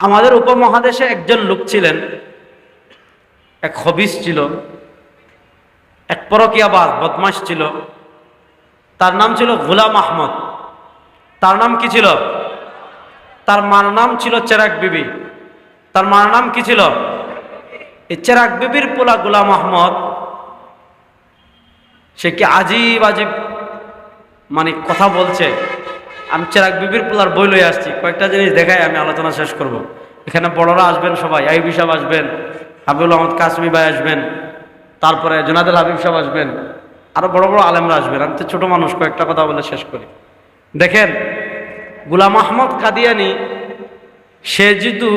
আমাদের উপমহাদেশে একজন লোক ছিলেন, এক হবিস ছিল, এক পরকিয়াবাজ বদমাস ছিল। তার নাম ছিল গুলাম আহমদ। তার নাম কি ছিল? তার মার নাম ছিল চেরাক বিবি। তার মার নাম কি ছিল? এই চেরাক বিবির পোলা গুলাম আহমদ, সে কি আজিব আজিব মানে কথা বলছে। আমি চেরাক বিবির পোলার বই লই আসছি। কয়েকটা জিনিস দেখাই, আমি আলোচনা শেষ করব। এখানে বড়রা আসবেন সবাই, আইবি সাহেব আসবেন, হাবিবুল আহমদ কাসমি ভাই আসবেন, তারপরে জোনাদুল হাবিব সাহেব আসবেন আরও বড় বড় আলেমরা আসবেন। আমি তো ছোট মানুষ, কয়েকটা কথা বলে শেষ করি। দেখেন, গুলাম আহমদ কাদিয়ানি, সে যেহেতু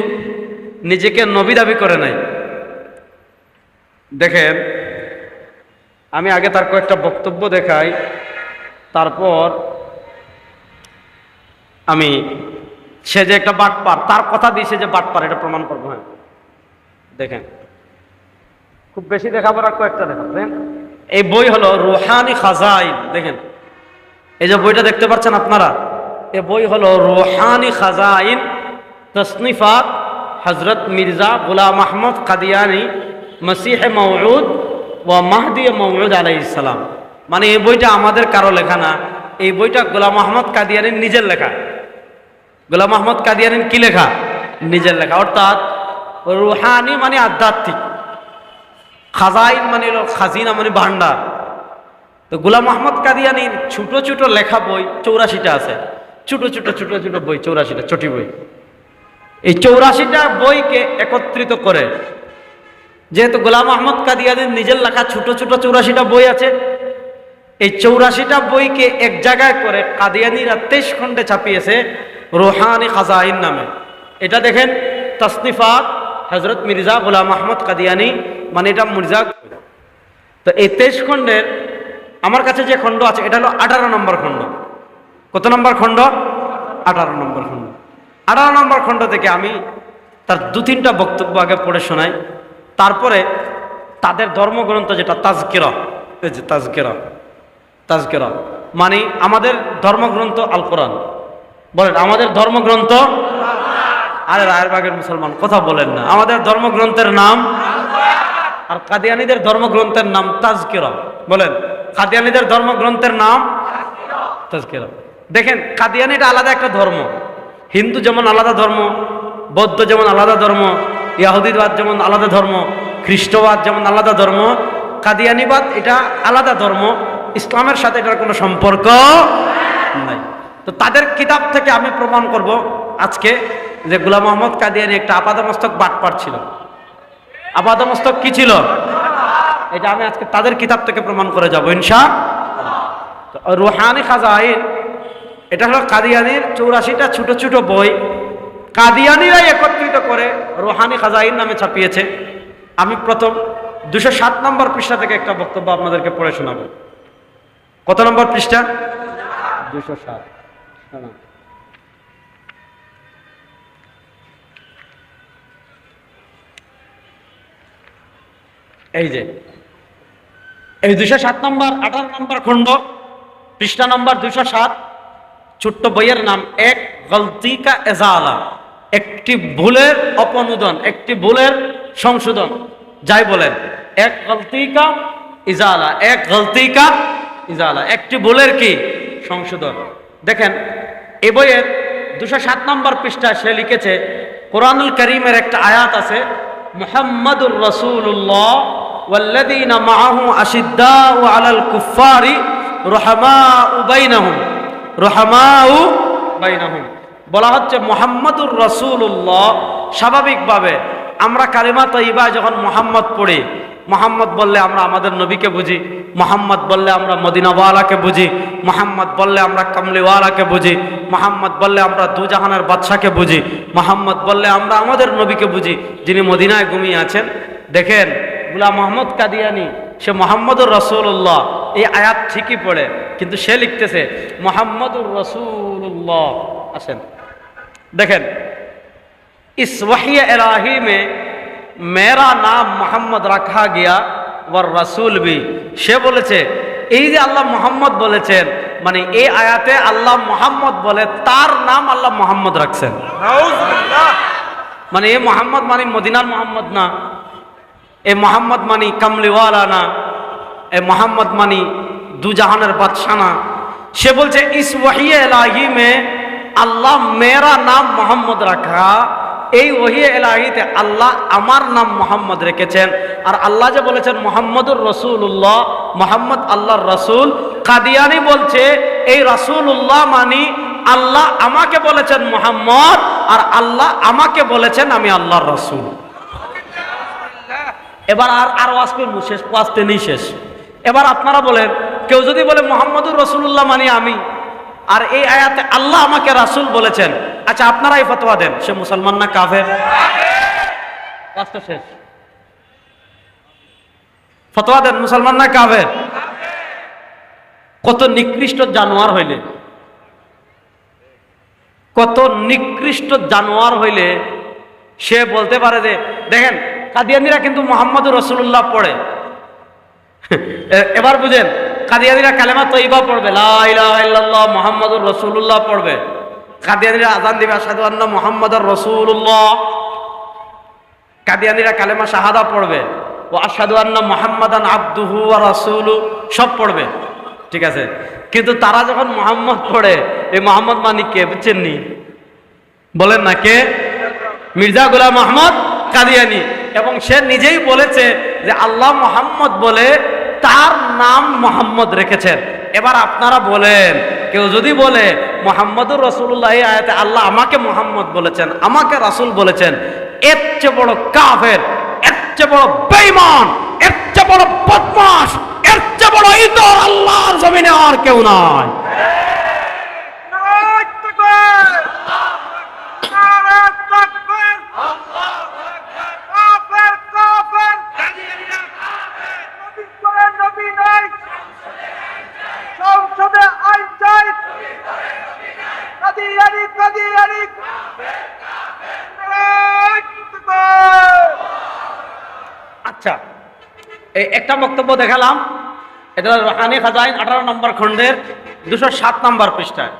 নিজেকে নবী দাবি করে নাই। দেখেন, আমি আগে তার কয়েকটা বক্তব্য দেখাই, তারপর আমি, সে যে একটা বাটপার, তার কথা দিয়ে সে যে বাটপার, এটা প্রমাণ করব হ্যাঁ। দেখেন। খুব বেশি দেখাবো আর কয়েকটা দেখাবেন এই বই হলো রুহানি খাজাইন, দেখেন। এই যে বইটা দেখতে পাচ্ছেন আপনারা? এ বই হলো রুহানি খাজাইন, তসনিফাত হজরত মির্জা গুলাম আহমদ কাদিয়ানি, মসিহ মৌরুদ ও মাহদি মৌরুদ আলাইসালাম মানে এই বইটা আমাদের কারও লেখা না, এই বইটা গোলাম আহমদ কাদিয়ানির নিজের লেখা। গোলাম আহমদ কাদিয়ানির কি লেখা? নিজের লেখা। অর্থাৎ রুহানি মানে আধ্যাত্মিক। খাজাইন মানে খাজিনা মানে ভান্ডার তো গোলাম আহমদ কাদিয়ানির ছোট ছোট লেখা বই চৌরাশিটা আছে। ছোট ছোট ছোট ছোট বই, চৌরাশিটা চটি বই। এই চৌরাশিটা বইকে একত্রিত করে, যেহেতু গোলাম আহমদ কাদিয়ানির নিজের লেখা ছোট ছোট চৌরাশিটা বই আছে, এই চৌরাশিটা বইকে এক জায়গায় করে কাদিয়ানিরা তেইশ খণ্ডে ছাপিয়েছে রোহানি খাজাইন নামে। এটা দেখেন তসনিফাত হজরত মির্জা গোলাম আহমদ কাদিয়ানি মানে এটা মির্জা তো এই তেইশ খণ্ডের আমার কাছে যে খণ্ড আছে, এটা হলো আঠারো নম্বর খণ্ড। কত নম্বর খণ্ড? আঠারো নম্বর খণ্ড। আঠারো নম্বর খণ্ড থেকে আমি তার দু তিনটা বক্তব্য আগে পড়ে শোনাই। তারপরে তাদের ধর্মগ্রন্থ যেটা, তাজকেরা, এই যে তাজকেরা তাজকেরা মানে আমাদের ধর্মগ্রন্থ আল কোরআন বলেন, আমাদের ধর্মগ্রন্থ? আরে রায়েরবাগের মুসলমান, কথা বলেন না। আমাদের ধর্মগ্রন্থের নাম? আর কাদিয়ানিদের ধর্মগ্রন্থের নাম তাজকেরা বলেন, কাদিয়ানিদের ধর্মগ্রন্থের নাম? তাজকেরা দেখেন কাদিয়ানিটা আলাদা একটা ধর্ম। হিন্দু যেমন আলাদা ধর্ম, বৌদ্ধ যেমন আলাদা ধর্ম, ইয়াহুদিবাদ যেমন আলাদা ধর্ম, খ্রিস্টবাদ যেমন আলাদা ধর্ম, কাদিয়ানিবাদ এটা আলাদা ধর্ম, ইসলামের সাথে এটার কোনো সম্পর্ক নাই। তো তাদের কিতাব থেকে আমি প্রমাণ করব আজকে যে গুলাম মোহাম্মদ কাদিয়ানি একটা আপাদমস্তক বাটপার ছিল। আপাদমস্তক কি ছিল? এটা আমি আজকে তাদের কিতাব থেকে প্রমাণ করে যাব, ইনশা রুহানি খাজাইন, এটা হলো কাদিয়ানির চৌরাশিটা ছোট ছোট বই। কাদিয়ানিরাই একত্রিত করে রোহানি খাজাইন নামে ছাপিয়েছে। আমি প্রথম দুশো সাত নম্বর পৃষ্ঠা থেকে একটা বক্তব্য আপনাদেরকে পড়ে শোনাবো। কত নম্বর পৃষ্ঠা? দুশো সাত। এই যে, এই দুশো সাত নম্বর, আঠারো নম্বর খণ্ড, পৃষ্ঠা নম্বর দুশো সাত, ছোট্ট বইয়ের নাম, এক গলতিকা এজালা, একটি ভুলের অপনুদন, একটি ভুলের সংশোধন। যাই বলেন, এক গলতিকা ইজালা এক গলতিকা ইজালা একটি ভুলের কি? সংশোধন। দেখেন এই বইয়ের দুশো সাত নম্বর পৃষ্ঠায় সে লিখেছে কোরআনুল করিমের একটা আয়াত আছে মুহাম্মাদুর রসুল্লাহ والذين معه أشداء على الكفار رحماء بينهم رحماء بينهم বলা হচ্ছে মোহাম্মদুর রসুল্লাহ স্বাভাবিকভাবে আমরা কালিমা তৈবা যখন মোহাম্মদ পড়ি, মোহাম্মদ বললে আমরা আমাদের নবীকে বুঝি, মোহাম্মদ বললে আমরা মদিনাওয়ালাকে বুঝি, মোহাম্মদ বললে আমরা কামলিওয়ালাকে বুঝি, মোহাম্মদ বললে আমরা দুজাহানের বাদশাকে বুঝি, মোহাম্মদ বললে আমরা আমাদের নবীকে বুঝি, যিনি মদিনায় ঘুমিয়ে আছেন। দেখেন, গুলাম মোহাম্মদ কাদিয়ানি, সে মোহাম্মদুর রসুল্লাহ এই আয়াত ঠিকই পড়ে, কিন্তু সে লিখতেছে, মোহাম্মদুর রসুল্লাহ আসেন। देखें इस वही इलाही में मेरा नाम मोहम्मद रखा गया व रसूल भी সে বলেছে এই যে আল্লাহ মোহাম্মদ বলেছেন মানে এই আয়াতে আল্লাহ মোহাম্মদ বলে তার নাম আল্লাহ মোহাম্মদ রাখছেন মানে এ মোহাম্মদ মানে মদিনার মোহাম্মদ না এ মোহাম্মদ মানি কামলিওয়ালা না এ মোহাম্মদ মানি দুজাহানের বাদশাহ না সে বলছে ইস ওয়াহিয়ে এলাহি মে আল্লাহ মেরা নাম মোহাম্মদ রাখা এই ওহিয়ে এলাহিতে আল্লাহ আমার নাম মোহাম্মদ রেখেছেন। আর আল্লাহ যে বলেছেন, মোহাম্মদুর রসুল্লাহ মোহাম্মদ আল্লাহর রসুল কাদিয়ানি বলছে, এই রসুল্লাহ মানি আল্লাহ আমাকে বলেছেন মোহাম্মদ, আর আল্লাহ আমাকে বলেছেন আমি আল্লাহর রসুল। এবার আর আর ওয়াজ করব, শেষ ওয়াজতে নেই শেষ। এবার আপনারা বলেন, কেউ যদি বলে, মোহাম্মদুর রসুল্লাহ মানে আমি আর এই আয়াতে আল্লাহ আমাকে রাসূল বলেছেন। আচ্ছা আপনারাই ফতোয়া দেন। সে মুসলমান না কাফের? শেষ। ফতোয়া দেন, মুসলমান না কাফের? কত নিকৃষ্ট জানোয়ার হইলে। কত নিকৃষ্ট জানোয়ার হইলে সে বলতে পারে যে, দেখেন, কাদিয়ানিরা কিন্তু মোহাম্মদ রসুল্লাহ পড়ে। এবার বুঝেন কাদিয়ানিরা কালেমা তৈবা পড়বে লাহ মোহাম্মদুর রসুল্লাহ পড়বে। কাদিয়ানিরা আজান দিবে আসাদু আন্না মোহাম্মদুর রসুল্লাহ কাদিয়ানিরা কালেমা শাহাদা পড়বে, ও আসাদু আন্না মোহাম্মদান আব্দুহু আর রসুলু, সব পড়বে। ঠিক আছে? কিন্তু তারা যখন মোহাম্মদ পড়ে এই মোহাম্মদ মানি কে বুঝছেন নি বলেন না কে? মির্জা গুলাম মোহাম্মদ কাদিয়ানি। এবং সে নিজেই বলেছে যে আল্লাহ মোহাম্মদ বলে তার নাম মোহাম্মদ রেখেছেন। এবার আপনারা বলেন, কেউ যদি বলে, মোহাম্মদুর রসুল্লাহ আয়াতে আল্লাহ আমাকে মোহাম্মদ বলেছেন, আমাকে রাসুল বলেছেন, এর চেয়ে বড় কাফের, এর চেয়ে বড় বেইমান এর চেয়ে বড় বদমাস এর চেয়ে বড় ইতর আল্লাহর জমিনে আর কেউ নাই নারায় তাকবীর! নারায় তাকবীর! কাফের, কাফের! নবী করে নবী নাই। সংসদে আইন চাই কাদিয়ানি কাদিয়ানি নারায় তাকবীর! আচ্ছা এই একটা বক্তব্য দেখালাম। এটা রোহানি খাজাইন, আঠারো নম্বর খণ্ডের, দুশো সাত নম্বর পৃষ্ঠায়।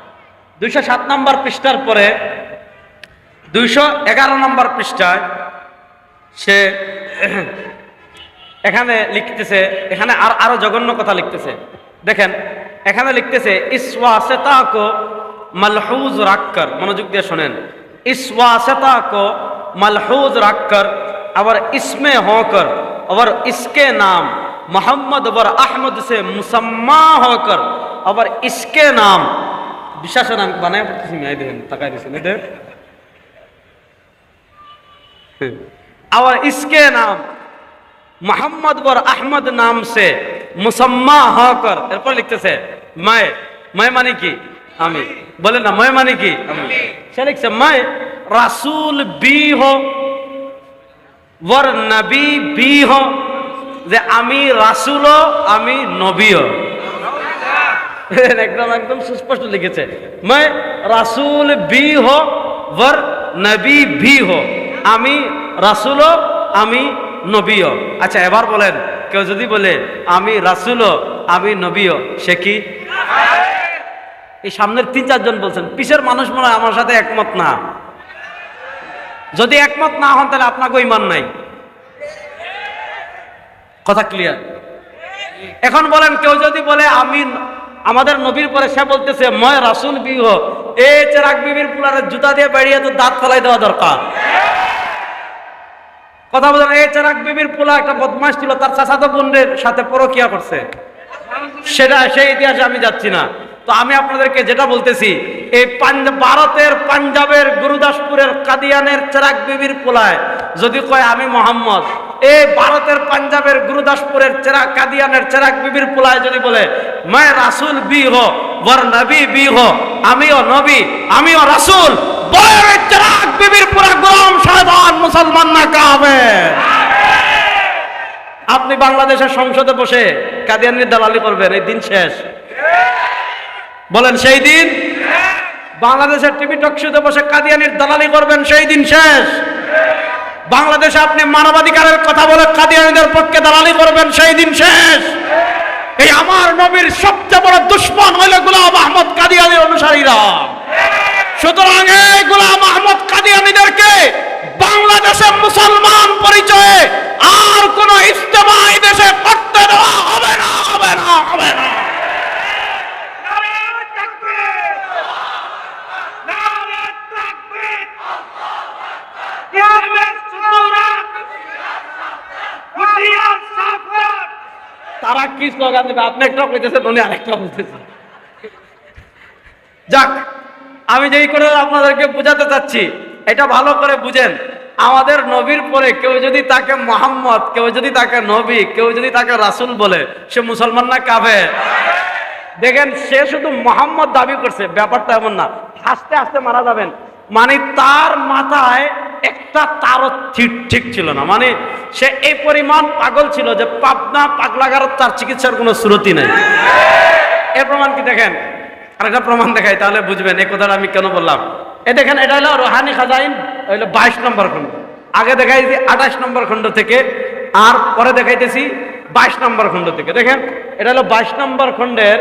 দুইশো সাত নম্বর পৃষ্ঠার পরে দুইশো এগারো নম্বর পৃষ্ঠায় সে এখানে লিখতেছে, এখানে আর আরও জঘন্য কথা লিখতেছে। দেখেন, এখানে লিখতেছে ইসওয়াসেতাকো মালহুজ রাক্কর। মনোযোগ দিয়ে শোনেন। ইসওয়াসেতাকো মালহুজ রাক্কর। আবার ইসমে হকর। और इसके नाम मोहम्मद और अहमद से मुसम्मा होकर और इसके नाम বিশ্বাস নাম বানায় পড়তেছি মেয়ে দেখেন তাকাই দিছেন এই দেখেন और इसके नाम मोहम्मद और अहमद नाम से मुसम्मा होकर এরপর লিখতেছে मैं मैं মানে কি আমি বলে না मैं মানে কি আমি সে লিখছে मैं রাসূল বি হো ওর নবী বি হো যে আমি রাসূলও, আমি নবীও। একদম একদম সুস্পষ্ট লিখেছে। मैं রাসূল বি হো ওর নবী ভি হো আমি রাসূলও, আমি নবীও। আচ্ছা এবার বলেন, কেউ যদি বলে, আমি রাসূলও, আমি নবীও, সে কি? এই সামনের তিন, চারজন বলছেন পিছের মানুষ মনে আমার সাথে একমত না। যদি একমত না হন, তাহলে আপনাকে ইমান নাই। কথা ক্লিয়ার এখন বলেন, কেউ যদি বলে আমি আমাদের নবীর পরে সে বলতেছে ময় রাসুল বিহ এ চেরাক বিবির পুলারের জুতা দিয়ে বেরিয়ে তো দাঁত ফেলাই দেওয়া দরকার। কথা বলেন এই চেরাক বিবির পোলা একটা বদমাস ছিল, তার চাচাতো বোনের সাথে পরকিয়া করছে। সেটা, সেই ইতিহাসে আমি যাচ্ছি না। আমি আপনাদেরকে যেটা বলতেছি, এই ভারতের পাঞ্জাবের গুরুদাসপুরের কাদিয়ানের চেরাক বিবির পোলায়, যদি কয় আমি মোহাম্মদ, এই ভারতের পাঞ্জাবের গুরুদাসপুরের চেরাক কাদিয়ানের চেরাক বিবির পোলায় যদি বলে मैं রাসূল বি হো বর নবী বি হো, আমিও নবী, আমিও রাসূল চেরাক মুসলমান না আপনি বাংলাদেশের সংসদে বসে কাদিয়ানির দালালি করবেন, এই দিন শেষ। বলেন, সেই দিন বাংলাদেশের টিভি টকশোতে বসে কাদিয়ানির দালালি করবেন, সেই দিন শেষ। বাংলাদেশে আপনি মানবাধিকারের কথা বলে কাদিয়ানিদের পক্ষে দালালি করবেন, সেই দিন শেষ। এই আমার নবীর সবচেয়ে বড় দুশ্মন হইল গুলাম আহমদ কাদিয়ানির অনুসারীরা। সুতরাং এই গুলাম আহমদ কাদিয়ানিদেরকে বাংলাদেশে মুসলমান পরিচয়ে আর কোন ইজতেমা দেশে করতে দেওয়া হবে না হবে না হবে না। এক কি স্লোগান দেবে আপনি একটা কইতেছেন উনি আরেকটা বলতেছেন যাক, আমি যেই করে আপনাদেরকে বোঝাতে চাচ্ছি, এটা ভালো করে বুঝেন, আমাদের নবীর পরে কেউ যদি তাকে মোহাম্মদ, কেউ যদি তাকে নবী, কেউ যদি তাকে রাসূল বলে, সে মুসলমান না কাবে দেখেন, সে শুধু মোহাম্মদ দাবি করছে, ব্যাপারটা এমন না আস্তে আস্তে মারা যাবেন। মানে তার মাথায় একটা তারও ঠিক ঠিক ছিল না। মানে সে এই পরিমাণ পাগল ছিল যে পাবনা পাগলাগার তার চিকিৎসার কোনো শ্রুতি নেই। এর প্রমাণ কি দেখেন? আর একটা প্রমাণ দেখাই, তাহলে বুঝবেন এই কথাটা আমি কেন বললাম। এ দেখেন, এটা হলো রোহানি খাজাইন হইল বাইশ নম্বর খণ্ড। আগে দেখাইছি আঠাশ নম্বর খণ্ড থেকে, আর পরে দেখাইতেছি বাইশ নম্বর খণ্ড থেকে। দেখেন, এটা হলো বাইশ নম্বর খণ্ডের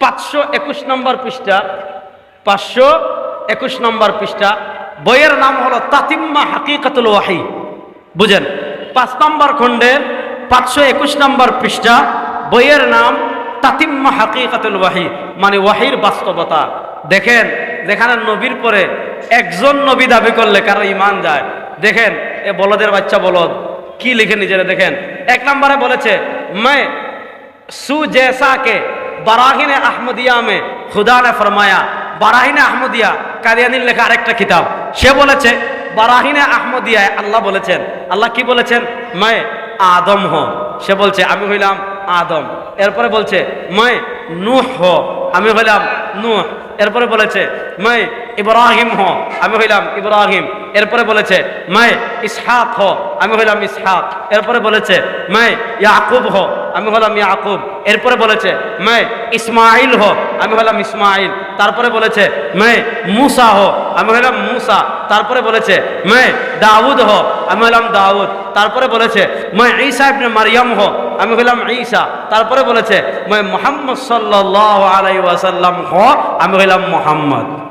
পাঁচশো একুশ নম্বর পৃষ্ঠা, পাঁচশো একুশ নম্বর পৃষ্ঠা। বইয়ের নাম হলো তাতিম্মা হাকিকাতুল ওয়াহি। বুঝেন? পাঁচ নম্বর খণ্ডে পাঁচশো একুশ নম্বর পৃষ্ঠা, বইয়ের নাম তাতিম্মা হাকিকাতুল ওয়াহি মানে ওয়াহির বাস্তবতা। দেখেন, যেখানে নবীর পরে একজন নবী দাবি করলে কারও ইমান যায়। দেখেন, এ বলদের বাচ্চা বলদ, কি লিখে নিজেরা দেখেন? এক নম্বরে বলেছে, মে সু জেসা কে বারাহিনে আহমদিয়া মে খুদা নে ফরমায়া। বারাহিন আহমদিয়া কাদিয়ানির লেখা আরেকটা কিতাব। সে বলেছে, বারাহিনা আহমদিয়ায় আল্লাহ বলেছেন। আল্লাহ কি বলেছেন? মায়ে আদম হ সে বলছে, আমি হইলাম আদম। এরপরে বলছে, মায় নুহ হ আমি হইলাম নুহ। এরপরে বলেছে, মায় ইব্রাহিম হ আমি হইলাম ইব্রাহিম। এরপরে বলেছে, মায়, ইসহাক হ, আমি হইলাম ইসহাক। এরপরে বলেছে, মায়ে, ইয়াকুব হ, আমি হলাম ইয়াকুব। এরপরে বলেছে, মায়ে ইসমাইল হ, আমি হলাম ইসমাইল তারপরে বলেছে, মায়, মুসা হ, আমি হলাম মুসা। তারপরে বলেছে, মায়ে, দাউদ হ, আমি হলাম দাউদ। তারপরে বলেছে, মায়, ঈসা ইবনে মারিয়াম হ, আমি হইলাম ঈসা। তারপরে বলেছে, মায়ে, মোহাম্মদ সাল্লাহ আলাই ওয়াসাল্লাম হ, আমি হইলাম মোহাম্মদ।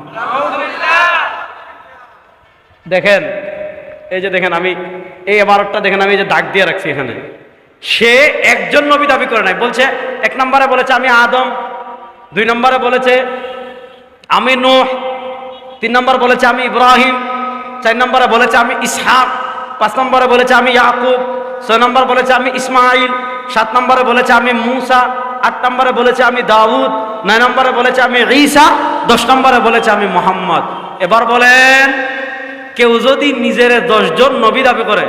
দেখেন এই যে দেখেন আমি এই এবারটা দেখেন আমি যে দাগ দিয়ে রাখছি এখানে সে একজন নবী দাবি করে নাই বলছে এক নম্বরে বলেছে আমি আদম দুই নম্বরে বলেছে আমি নোহ তিন নম্বর বলেছে আমি ইব্রাহিম চার নম্বরে বলেছে আমি ইসহাক পাঁচ নম্বরে বলেছে আমি ইয়াকুব ছয় নম্বর বলেছে আমি ইসমাইল সাত নম্বরে বলেছে আমি মুসা আট নম্বরে বলেছে আমি দাউদ নয় নম্বরে বলেছে আমি ঈসা দশ নম্বরে বলেছে আমি মোহাম্মদ এবার বলেন কেউ যদি নিজের দশজন নবী দাবি করে।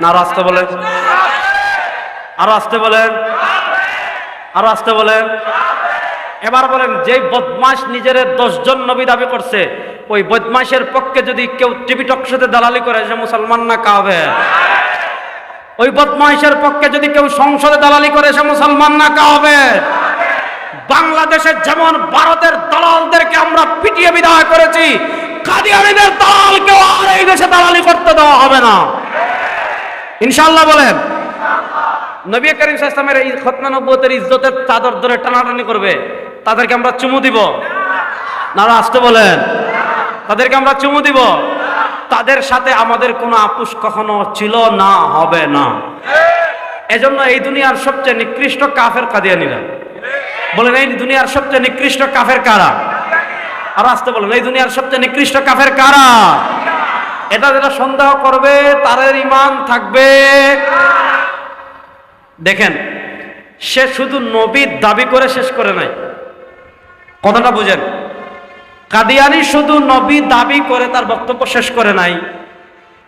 না আসতে বলেন। আরও আসতে বলেন। আরও আসতে বলেন। এবার বলেন যে বদমাস নিজের দশজন নবী দাবি করছে, ওই বদমাসের পক্ষে যদি কেউ টিভি সাথে দালালি করে সে মুসলমান না কাবে ওই বদমাইশের পক্ষে যদি কেউ সংসদে দালালি করে সে মুসলমান না কাবে বাংলাদেশের যেমন ভারতের দালালদেরকে আমরা পিটিয়ে বিদায় করেছি, কাদিয়ানিদের দালালকেও আর এই দেশে দালালি করতে দেওয়া হবে না। ইনশাল্লাহ বলেন, নবী করিম ইসলামের এই খতনা নব্বতের ইজ্জতের চাদর ধরে টানাটানি করবে, তাদেরকে আমরা চুমু দিব। না আসতে বলেন, তাদেরকে আমরা চুমু দিব। তাদের সাথে আমাদের কোনো আপুস কখনো ছিল না, হবে না। এজন্য এই দুনিয়ার সবচেয়ে নিকৃষ্ট কাফের কাদিয়ানিরা। বলেন, এই দুনিয়ার সবচেয়ে নিকৃষ্ট কাফের কারা? আর আসতে বলেন, এই দুনিয়ার সবচেয়ে নিকৃষ্ট কাফের কারা? এটা যেটা সন্দেহ করবে, তাদের ইমান থাকবে। দেখেন, সে শুধু নবীর দাবি করে শেষ করে নাই। কথাটা বুঝেন। কাদিয়ানি শুধু নবী দাবি করে তার বক্তব্য শেষ করে নাই।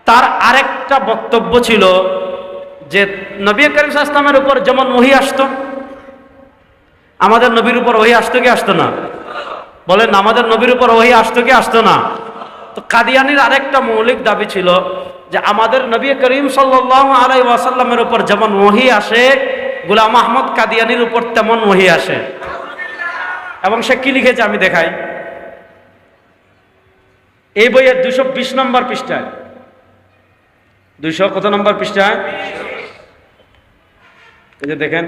তার আরেকটা বক্তব্য ছিল যে, নবী করিম ইসলামের উপর যেমন মহি আসতো আমাদের নবীর উপর ওহি আসতো কি আসতো না? বলেন, আমাদের নবীর উপর ওহি আসতো কি আসতো না? তো কাদিয়ানির আরেকটা মৌলিক দাবি ছিল যে আমাদের নবী করিম সাল্লাহ আলাই ওয়াসাল্লামের উপর যেমন ওহি আসে, গুলাম আহমদ কাদিয়ানির উপর তেমন ওহি আসে। এবং সে কি লিখেছে আমি দেখাই। এই বইয়ের দুশো বিশ নম্বর পৃষ্ঠায়। দুইশো কত নম্বর পৃষ্ঠায়? এই যে দেখেন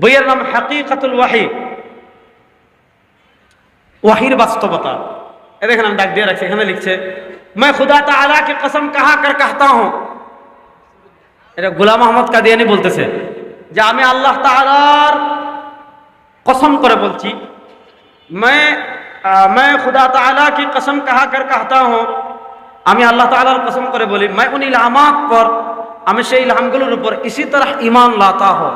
বইয়ের নাম হাকিকাতুল ওয়াহি ওয়াহির বাস্তবতা এ দেখেন আমি ডাক দিয়ে রাখছি এখানে লিখছে मैं खुदा ताला की कसम कहा कर कहता हूं এটা গোলাম আহমদ কাদিয়ানি বলতেছে যে আমি আল্লাহ তাআলার কসম করে বলছি मैं आ, मैं खुदा ताला की कसम कहा कर कहता हूं আমি আল্লাহ তাআলার কসম করে বলি मैं उन इलामात पर আমি সেই ইলহামগুলোর উপর ইসি তরহ ইমান লাতা হো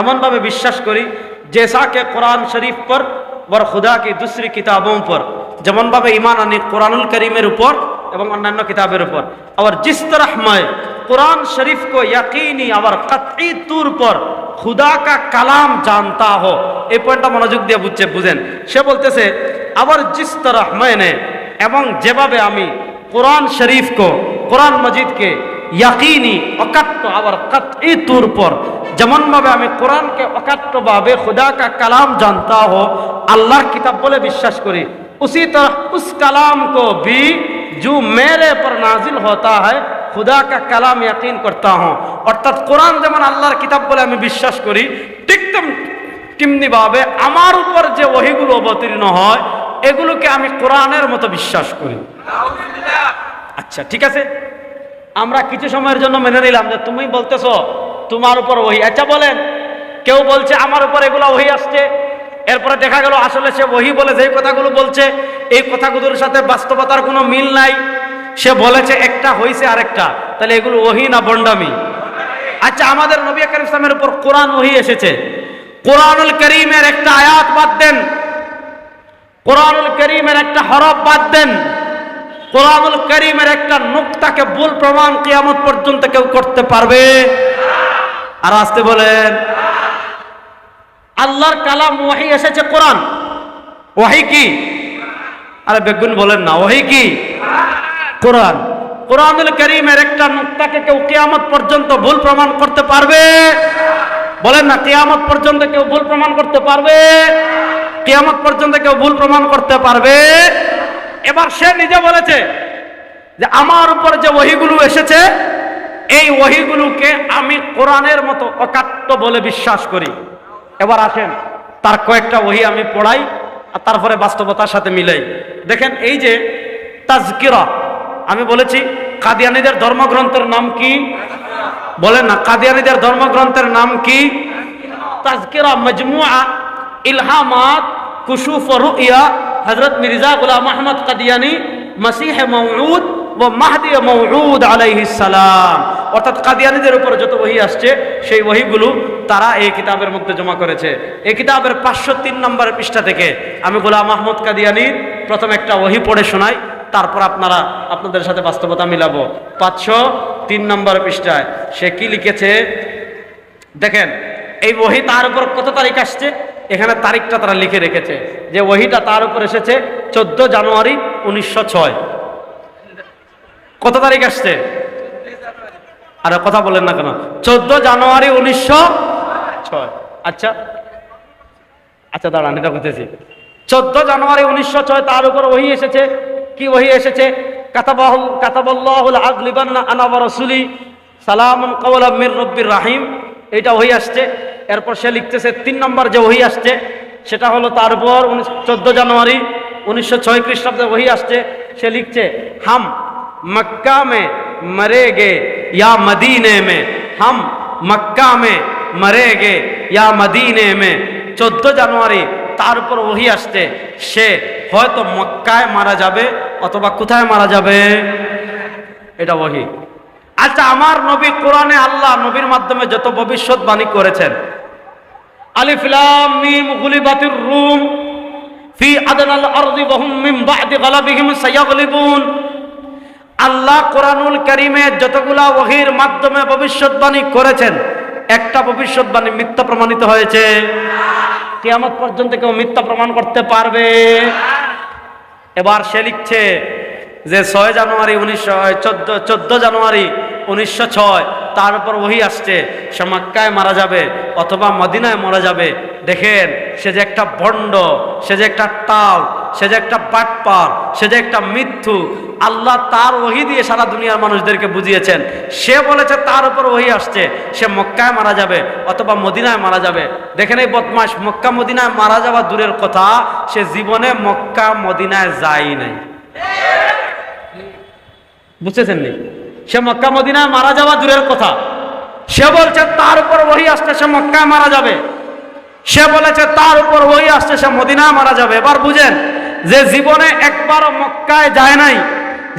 এমনভাবে বিশ্বাস করি जैसा कि कुरान शरीफ पर वर खुदा की दूसरी किताबों पर যেমনভাবে ইমান আনি কোরআনুল করিমের উপর এবং অন্যান্য কিতাবের উপর और जिस तरह मैं कुरान शरीफ को यकीनी और कतई तौर पर खुदा का কালাম জানতা হো এই পয়েন্টটা মনোযোগ দিয়ে বুঝছে বুঝেন সে বলতেছে আবার জিস তরহ मैंने এবং যেভাবে আমি কোরআন শরীফ কো কোরআন মজিদকে ইয়াকিনি অকাট্য আবার কতই তৌর पर যেমনভাবে আমি কোরআনকে অকাট্যভাবে खुदा का कलाम जानता हो আল্লাহর কিতাব বলে বিশ্বাস করি उसी तरह उस कलाम को भी जो मेरे पर नाजिल होता है खुदा का कलाम यकीन करता हूँ অর্থাৎ কোরআন যেমন আল্লাহর কিতাব বলে আমি বিশ্বাস করি ঠিক তেম- তেমনিভাবে আমার উপর যে ওহিগুলো অবতীর্ণ হয় এগুলোকে আমি কোরআনের মতো বিশ্বাস করি আচ্ছা ঠিক আছে আমরা কিছু সময়ের জন্য মেনে নিলাম যে তুমি বলতেছ, তোমার উপর ওহি। আচ্ছা বলেন, কেউ বলছে আমার উপর এগুলো ওহি আসছে? এরপরে দেখা গেল আসলে সে ওহি বলে যেই কথাগুলো বলছে, এই কথাগুলোর সাথে বাস্তবতার কোনো মিল নাই। সে বলেছে একটা হইছে আরেকটা। তাহলে এগুলো ওহি না বন্ডামি? আচ্ছা আমাদের নবী করিম ইসলামের উপর কোরআন ওহি এসেছে। কোরআনুল করিমের একটা আয়াত বাদ দেন। কোরআনুল করিমের একটা হরফ বাদ দেন। কোরআনুল করিমের একটা নুক্তাকে ভুল প্রমাণ কিয়ামত পর্যন্ত কেউ করতে পারবে? আর আসতে বলেন, আল্লাহর কালাম ওয়াহি এসেছে কোরআন। ওয়াহি কি? আরে বেগুন বলেন না, ওয়াহি কি? কোরআন। কোরআনুল করিমের একটা নুক্তাকে কেউ কিয়ামত পর্যন্ত ভুল প্রমাণ করতে পারবে? বলেন না, কিয়ামত পর্যন্ত কেউ ভুল প্রমাণ করতে পারবে? কিয়ামত পর্যন্ত কেউ ভুল প্রমাণ করতে পারবে? এবার সে নিজে বলেছে যে আমার উপর যে ওহিগুলো এসেছে, এই ওহিগুলোকে আমি কোরআনের মতো অকাট্য বলে বিশ্বাস করি। এবার আসেন, তার কয়েকটা ওহি আমি পড়াই আর তারপরে বাস্তবতার সাথে মিলাই। দেখেন, এই যে তাজকিরা, আমি বলেছি, কাদিয়ানিদের ধর্মগ্রন্থের নাম কি? বলেন না, কাদিয়ানিদের ধর্মগ্রন্থের নাম কি? তাজকিরা, মজমুআ, ইলহামাত কুশুফ ও রুইয়া হজরত মির্জা গুলাম আহমদ কাদিয়ানি মসিহ মৌউদ ও মাহদি মৌউদ আলাইহিস সালাম। অর্থাৎ কাদিয়ানিদের উপর যত বহি আসছে, সেই বহিগুলো তারা এই কিতাবের মধ্যে জমা করেছে। এই কিতাবের পাঁচশো তিন নম্বর পৃষ্ঠা থেকে আমি গোলাম আহমদ কাদিয়ানির প্রথম একটা ওহি পড়ে শোনাই, তারপর আপনারা আপনাদের সাথে বাস্তবতা মিলাবো। পাঁচশো তিন নম্বর পৃষ্ঠায় সে কি লিখেছে? দেখেন, এই বহি তার উপর কত তারিখ আসছে? এখানে তারিখটা তারা লিখে রেখেছে যে ওহিটা তার উপর এসেছে চোদ্দ জানুয়ারি উনিশশো ছয়। কত তারিখ আসছে? আরে কথা বলেন না কেন? চোদ্দ জানুয়ারি উনিশশো ছয়। আচ্ছা। আচ্ছা দাঁড়ান, এটা বুঝতেছি। চোদ্দ জানুয়ারি উনিশশো ছয় তার উপর ওহি এসেছে। কি ওহি এসেছে? কাতাবাহ, কাতাবাল্লাহুল আগলিবান্না আনা ওয়া রাসূলি। সালামুন কাওলাম মির রব্বির রাহিম। এটা ওহি আসছে। এরপর সে লিখতেছে, তিন নম্বর যে ওহি আসছে, সেটা হলো তারপর চোদ্দ জানুয়ারি উনিশশো ছয় খ্রিস্টাব্দে ওহি আসছে, সে লিখছে, হাম মক্কা মে মরে গে ইয়া মদিনে মে হাম মক্কা মে মরে গে ইয়া মদিনে মে চোদ্দ জানুয়ারি তার উপর ওহি আসছে, সে হয়তো মক্কায় মারা যাবে অথবা কোথায় মারা যাবে? এটা ওহি। আচ্ছা আমার নবী কোরআনে আল্লাহ নবীর মাধ্যমে যত ভবিষ্যৎবাণী করেছেন আলিফলাম মিম গুলিবাতির রুম। ফি আদনাল আরদি ওয়া হুম মিন বাদি গালাবিহিম সায়াগলিবুন। আল্লাহ কোরআনুল করিমে যতগুলা ওহির মাধ্যমে ভবিষ্যৎবাণী করেছেন, একটা ভবিষ্যৎবাণী মিথ্যা প্রমাণিত হয়েছে। কিয়ামত পর্যন্ত কেউ মিথ্যা প্রমাণ করতে পারবে। এবার সে লিখছে যে, ছয় জানুয়ারি উনিশশো, চোদ্দ চোদ্দ জানুয়ারি উনিশশো ছয়। তার উপর ওহি আসছে। সে মাক্কায় মারা যাবে অথবা মদিনায় মারা যাবে। দেখেন, সে যে একটা ভণ্ড, সে যে একটা টাল, সে যে একটা বাটপার, সে যে একটা মিথ্যু, আল্লাহ তার ওহি দিয়ে সারা দুনিয়ার মানুষদেরকে বুঝিয়েছেন। সে বলেছে, তার উপর ওহি আসছে। সে মক্কায় মারা যাবে অথবা মদিনায় মারা যাবে। দেখেন এই বদমাস মক্কা মদিনায় মারা যাওয়া দূরের কথা, সে জীবনে মক্কা মদিনায় যায় নাই। বুঝতেছেন নি? সে মক্কা মদিনায় মারা যাওয়া দূরের কথা। সে বলছে, তার উপর ওহি আসতে সে মক্কায় মারা যাবে। সে বলেছে, তার উপর ওহি আসছে সে মদিনায় মারা যাবে। এবার বুঝেন যে জীবনে একবারও মক্কায় যায় নাই,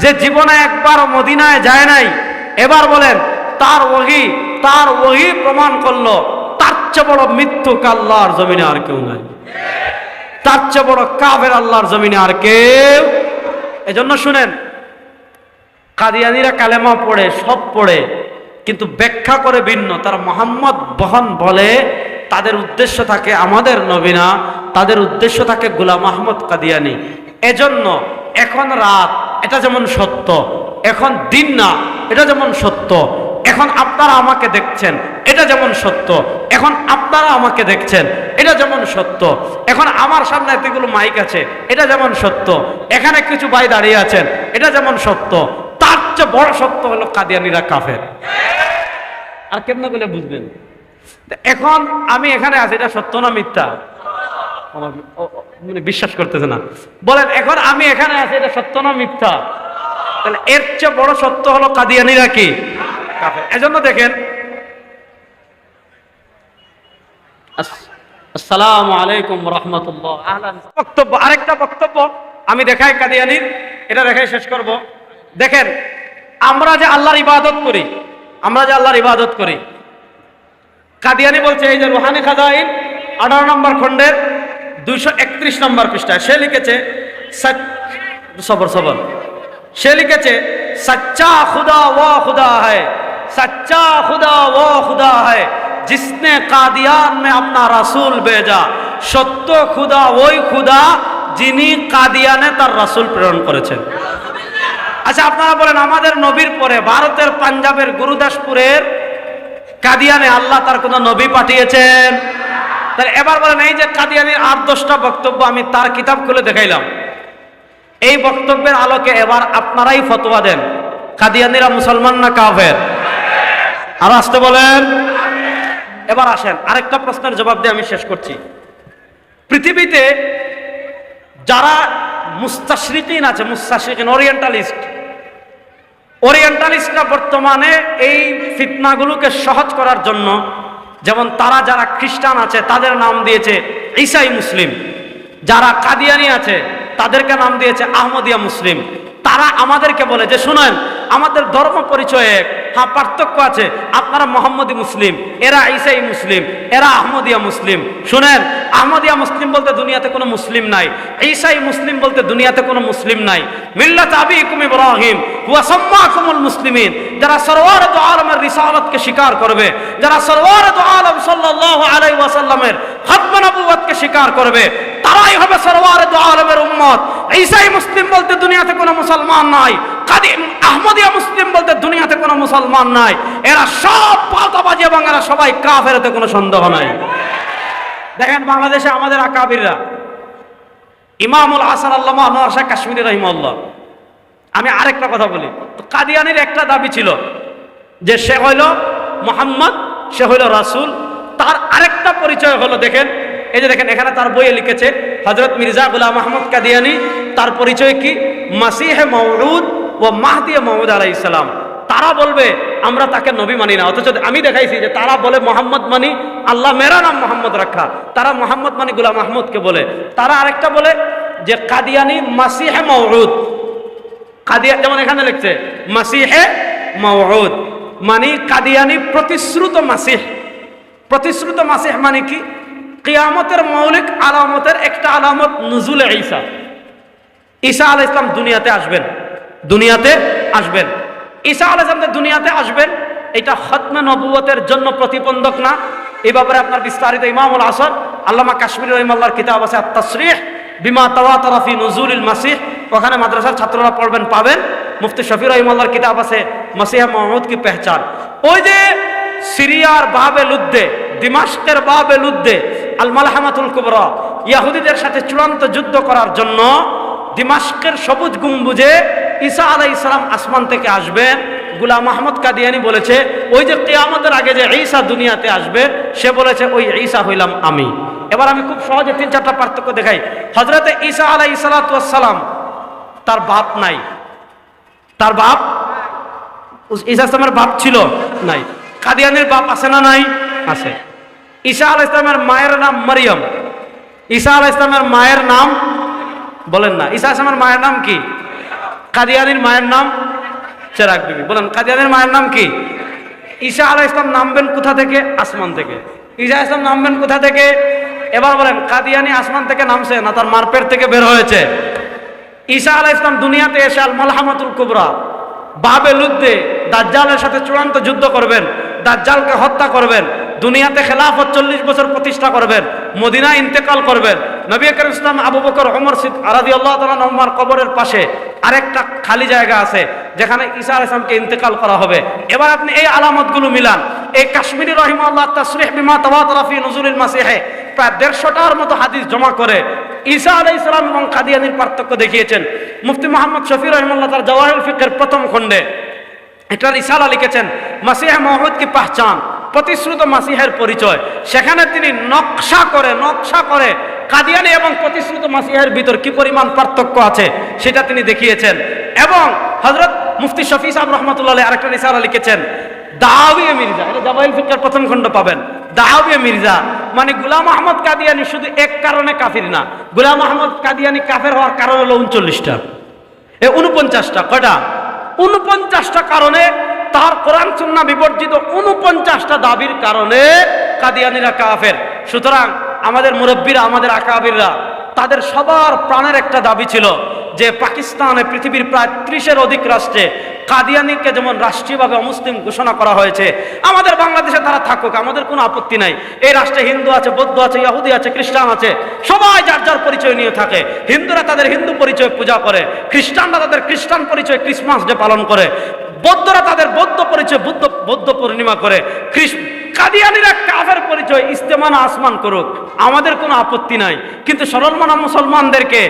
যে জীবনে একবার মদিনায় যায় নাই, এবার বলেন, তার ওহি তার ওহি প্রমাণ করল, তার চেয়ে বড় মৃত্যু আল্লাহর জমিনে আর কেউ নাই। তার চেয়ে বড় কাবের আল্লাহর জমিনে আর কেউ এজন্য শুনেন কাদিয়ানিরা কালেমা পড়ে, সব পড়ে, কিন্তু ব্যাখ্যা করে ভিন্ন। তারা মোহাম্মদ বহন বলে, তাদের উদ্দেশ্য থাকে আমাদের নবীনা তাদের উদ্দেশ্য থাকে গুলাম আহমদ কাদিয়ানি। এজন্য এখন রাত, এটা যেমন সত্য, এখন দিন না, এটা যেমন সত্য, এখন আপনারা আমাকে দেখছেন, এটা যেমন সত্য, এখন আপনারা আমাকে দেখছেন, এটা যেমন সত্য, এখন আমার সামনে এতগুলো মাইক আছে, এটা যেমন সত্য, এখানে কিছু ভাই দাঁড়িয়ে আছেন, এটা যেমন সত্য তার চেয়ে বড় সত্য হলো কাদিয়ানিরা কাফের। আর কেমন করে বুঝবেন? এখন আমি এখানে আছি এটা সত্য না মিথ্যা? মানে বিশ্বাস করতেছে না। বলেন এখন আমি এখানে আছি এটা সত্য না মিথ্যা? তাহলে এর চেয়ে বড় সত্য হলো কাদিয়ানিরা কি? কাফের। এজন্য দেখেন আস- আসসালামু আলাইকুম রহমতুল্লাহ। বক্তব্য আরেকটা বক্তব্য আমি দেখাই কাদিয়ানির এটা দেখাই শেষ করব। দেখেন আমরা যে আল্লাহর ইবাদত করি আমরা যে আল্লাহর ইবাদত করি কাদিয়ানি বলছে এই যে রুহানি খাজাইন আঠারো নম্বর খণ্ডের দুইশো একত্রিশ নম্বর পৃষ্ঠায় সে লিখেছে সচ- সবর সবর সে লিখেছে সচ্চা খুদা ও খুদা है सच्चा खुदा वो खुदा है जिसने कादियान में अपना रसूल भेजा সত্য খুদা ওই খুদা যিনি কাদিয়ানে তার রাসূল প্রেরণ করেছেন আচ্ছা আপনারা বলেন, আমাদের নবীর পরে ভারতের পাঞ্জাবের গুরুদাসপুরের কাদিয়ানে আল্লাহ তার কোনো নবী পাঠিয়েছেন? তাহলে এবার বলেন, এই যে কাদিয়ানির আট দশটা বক্তব্য আমি তার কিতাব খুলে দেখাইলাম। এই বক্তব্যের আলোকে এবার আপনারাই ফতোয়া দেন, কাদিয়ানিরা মুসলমান না কাফের? আর আসতে বলেন। এবার আসেন, আরেকটা প্রশ্নের জবাব দিয়ে আমি শেষ করছি। পৃথিবীতে যারা মুস্তাশরিকিন আছে, মুস্তাশরিকিন ওরিয়েন্টালিস্ট ওরিয়েন্টালিস্টরা বর্তমানে এই ফিতনাগুলোকে সহজ করার জন্য, যেমন তারা যারা খ্রিস্টান আছে, তাদের নাম দিয়েছে ঈসাই মুসলিম। যারা কাদিয়ানি আছে, তাদেরকে নাম দিয়েছে আহমদিয়া মুসলিম। তারা আমাদেরকে বলে যে, শুনেন, আমাদের ধর্ম পরিচয়ে। হ্যাঁ পার্থক্য আছে। আপনারা মোহাম্মদী মুসলিম, এরা ঈসাই মুসলিম, এরা আহমদিয়া মুসলিম। শুনেন, আহমদিয়া মুসলিম বলতে দুনিয়াতে কোনো মুসলিম নাই। ঈসাই মুসলিম বলতে দুনিয়াতে কোনো মুসলিম নাই। মিল্লাত আবিকুম ইব্রাহিম হুয়া সাম্মাকুমুল মুসলিমিন। যারা সরওয়ার দু আলমের রিসালাতকে স্বীকার করবে, যারা সরওয়ার দু আলম সাল্লাল্লাহু আলাইহি ওয়াসাল্লামের খতম নবুয়তকে স্বীকার করবে তারাই হবে সরওয়ার দু আলমের উম্মত। ঈসাই মুসলিম বলতে দুনিয়াতে কোনো মুসলমান নাই। কাদিম আহমদিয়া মুসলিম বলতে দুনিয়াতে কোনো মুসলমান নাই। এরা সব পাতাবাজি এবং এরা সবাই কাফের এতে কোনো সন্দেহ নাই। দেখেন বাংলাদেশে আমাদের আকাবিররা। ইমামুল হাসান আল্লাহ আনোয়ার শাহ কাশ্মীরি রহিমাল্লাহ আমি আরেকটা কথা বলি। তো কাদিয়ানির একটা দাবি ছিল যে সে হইল মোহাম্মদ, সে হইল রাসূল। তার আরেকটা পরিচয় হলো, দেখেন এই যে দেখেন, এখানে তার বইয়ে লিখেছে হজরত মির্জা গুলাম মাহমুদ কাদিয়ানি। তার পরিচয় কি? মাসিহে মৌরুদ ও মাহদিয়া মহমুদ আলাইসালাম তারা বলবে, আমরা তাকে নবী মানি না। অথচ আমি দেখাইছি যে তারা বলে, মোহাম্মদ মানি, আল্লাহ মেরা নাম মোহাম্মদ রাখা। তারা মোহাম্মদ মানি গুলাম মাহমুদকে বলে। তারা আরেকটা বলে যে, কাদিয়ানি মাসিহে মৌরুদ কাদিয়া যেমন এখানে লিখছে, মাসিহে মাউদ মানে কাদিয়ানি প্রতিশ্রুত মাসিহ। প্রতিশ্রুত মাসিহ মানে কি? কিয়ামতের মৌলিক আলামতের একটা আলামত নজুলে ঈসা। ঈসা আল ইসলাম দুনিয়াতে আসবেন দুনিয়াতে আসবেন। ঈসা আল ইসলাম দুনিয়াতে আসবেন, এটা খতমে নবুয়তের জন্য প্রতিবন্ধক না। এই ব্যাপারে আপনার বিস্তারিত ইমামুল আসর, আল্লামা কাশ্মীর রহিমাল্লাহর কিতাব আছে আত্মাশ্রিহ বিমা তাওয়া তরফি নজুরুল মাসিহ। ওখানে মাদ্রাসার ছাত্ররা পড়বেন, পাবেন। মুফতি শফি রহিমাল্লাহর কিতাব আছে মাসিহা মোহাম্মদ কি পেহচান। ওই যে সিরিয়ার বাবে লুদ্দে দিমাস্কের বাবে লুদ্দে আল মালহামাতুল কুবরা। ইয়াহুদিদের সাথে চূড়ান্ত যুদ্ধ করার জন্য দিমাস্কের সবুজ গুম্বুজে ঈসা আলাই ইসলাম আসমান থেকে আসবেন গুলাম মাহমুদ কাদিয়ানি বলেছে, ওই যে কেয়ামতের আগে যে ঈসা দুনিয়াতে আসবে, সে বলেছে, ওই ঈসা হইলাম আমি। এবার আমি খুব সহজে তিন চারটা পার্থক্য দেখাই। হজরতে ঈসা আলাই সালাম, তার বাপ নাই। তার বাপ, ঈসা ইসলামের বাপ ছিল নাই। কাদিয়ানির বাপ আছে না নাই? আছে। ঈশা আল ইসলামের মায়ের নাম মারিয়াম। ঈশা আল ইসলামের মায়ের নাম বলেন না। ঈশা ইসলামের মায়ের নাম কি? কাদিয়ানির মায়ের নাম চেরাক বিবি। বলেন, কাদিয়ানির মায়ের নাম কি? ঈশা আল ইসলাম নামবেন কোথা থেকে? আসমান থেকে। ঈশা ইসলাম নামবেন কোথা থেকে? এবার বলেন, কাদিয়ানি আসমান থেকে নামছে না তার মারপেট থেকে বের হয়েছে? ঈশা আল ইসলাম দুনিয়াতে এসে আল মালহামাতুল কুবরা বাবে লুদ্ধে দাজ্জালের সাথে চূড়ান্ত যুদ্ধ করবেন। দাজ্জালকে হত্যা করবেন, দুনিয়াতে খেলাফত চল্লিশ বছর প্রতিষ্ঠা করবেন মদিনা ইন্তেকাল করবেন। নবী করিম ইসলাম আবু বকর, ওমর সিদ আরাদি আল্লাহ তালা নম্বর কবরের পাশে আরেকটা খালি জায়গা আছে, যেখানে ঈসা ইসলামকে ইন্তেকাল করা হবে। এবার আপনি এই আলামতগুলো মিলান। এই কাশ্মীরি রহিমাল্লাহ তাসরিহ বিমা তাওয়াতরাফি নজরুল মাসিহে প্রায় দেড়শোটার মতো হাদিস জমা করে ঈসা আলাই ইসলাম এবং কাদিয়ানির পার্থক্য দেখিয়েছেন। মুফতি মোহাম্মদ শফি রহমুল্লাহ তার জওয়াহুল ফিকের প্রথম খণ্ডে। একটা রিসালা লিখেছেন, মাসিহা মহম্মদ কি পাহচান? প্রতিশ্রুত মাসিহের পরিচয়। সেখানে তিনি নকশা করে নকশা করে কাদিয়ানি এবং প্রতিশ্রুত মাসিহের ভিতর কি পরিমাণ পার্থক্য আছে সেটা তিনি দেখিয়েছেন। এবং হজরত মুফতি শফি সাহেব রহমতুল্লাহ আরেকটা রিসালা লিখেছেন দাওয়িয়ে মির্জা। এটা জাবাইল ফিকার প্রথম খণ্ড পাবেন। দাওয়িয়ে মির্জা। মানে গুলাম আহমদ কাদিয়ানি শুধু এক কারণে কাফির না। গুলাম আহমদ কাদিয়ানি কাফের হওয়ার কারণ হলো উনচল্লিশটা। এ উনপঞ্চাশটা, কয়টা? উনপঞ্চাশটা কারণে তার কোরআন সুন্না বিবর্জিত উনপঞ্চাশটা দাবির কারণে কাদিয়ানিরা কাফের। সুতরাং আমাদের মুরব্বীরা, আমাদের আকাবিররা, তাদের সবার প্রাণের একটা দাবি ছিল যে পাকিস্তানে পৃথিবীর প্রায় ত্রিশের অধিক রাষ্ট্রে কাদিয়ানিকে যেমন রাষ্ট্রীয়ভাবে অমুসলিম ঘোষণা করা হয়েছে, আমাদের বাংলাদেশে তারা থাকুক, আমাদের কোনো আপত্তি নাই। এই রাষ্ট্রে হিন্দু আছে, বৌদ্ধ আছে ইহুদি আছে, খ্রিস্টান আছে, সবাই যার যার পরিচয় নিয়ে থাকে। হিন্দুরা তাদের হিন্দু পরিচয় পূজা করে, খ্রিস্টানরা তাদের খ্রিস্টান পরিচয় ক্রিসমাস ডে পালন করে, বৌদ্ধরা তাদের বৌদ্ধ পরিচয় বুদ্ধ, বৌদ্ধ পূর্ণিমা করে, খ্রিস কাদিয়ানিরা কাফের পরিচয় ইস্তেমান আসমান করুক, আমাদের কোনো আপত্তি নাই। কিন্তু সরলমানা মুসলমানদেরকে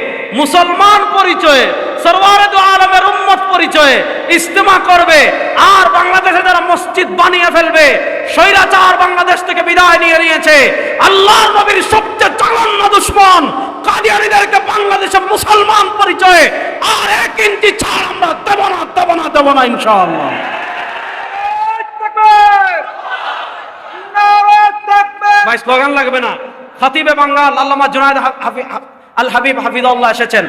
মুসলমান পরিচয়ে, সরওয়ারে দু আলমের উম্মত পরিচয়ে ইস্তেমা করবে, আর বাংলাদেশে যারা মসজিদ বানিয়ে ফেলবে, স্বৈরাচার বাংলাদেশ থেকে বিদায় নিয়ে নিয়েছে, আল্লাহর নবীর সবচেয়ে জঘন্য দুশ্মন কাদিয়ানিদেরকে বাংলাদেশে মুসলমান পরিচয়ে, আর এক ইঞ্চি ছাড় আমরা দেব না দেব না দেব না, ইনশাআল্লাহ। ভাই স্লোগান লাগবে না। খতিবে বাঙ্গাল আল্লামা জুনায়দ আল হাবিব হাফিদুল্লাহ এসেছেন।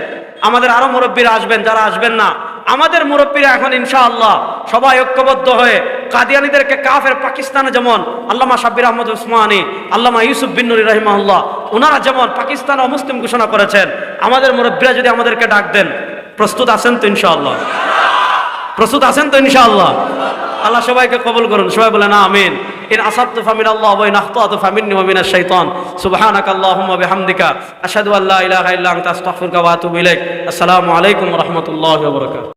আমাদের আরও মুরব্বীরা আসবেন, যারা আসবেন না। আমাদের মুরব্বীরা এখন ইনশাআল্লাহ সবাই ঐক্যবদ্ধ হয়ে কাদিয়ানিদেরকে কাফের, পাকিস্তানে যেমন আল্লামা সাব্বির আহমদ উসমানী, আল্লামা ইউসুফ বিন নুরি রহিমাহুল্লাহ, ওনারা যেমন পাকিস্তান অমুসলিম ঘোষণা করেছেন, আমাদের মুরব্বীরা যদি আমাদেরকে ডাক দেন, প্রস্তুত আছেন তো ইনশাআল্লাহ। প্রস্তুত আছেন তো ইনশাআল্লাহ? আল্লাহ সবাইকে কবুল করুন। সবাই বলেন, আমিন। ইন আসাবতু ফামিন আল্লাহ ওয়া ইন আখতাতু ফামিন্নি ওয়া মিনাশ শাইতান। সুবহানাকা আল্লাহুম্মা বিহামদিকা। আশহাদু আল্লা ইলাহা ইল্লা আনতা। আস্তাগফিরুকা ওয়া আতুবু ইলাইক। আসসালামু আলাইকুম ওয়া রাহমাতুল্লাহি ওয়া বারাকাতুহু।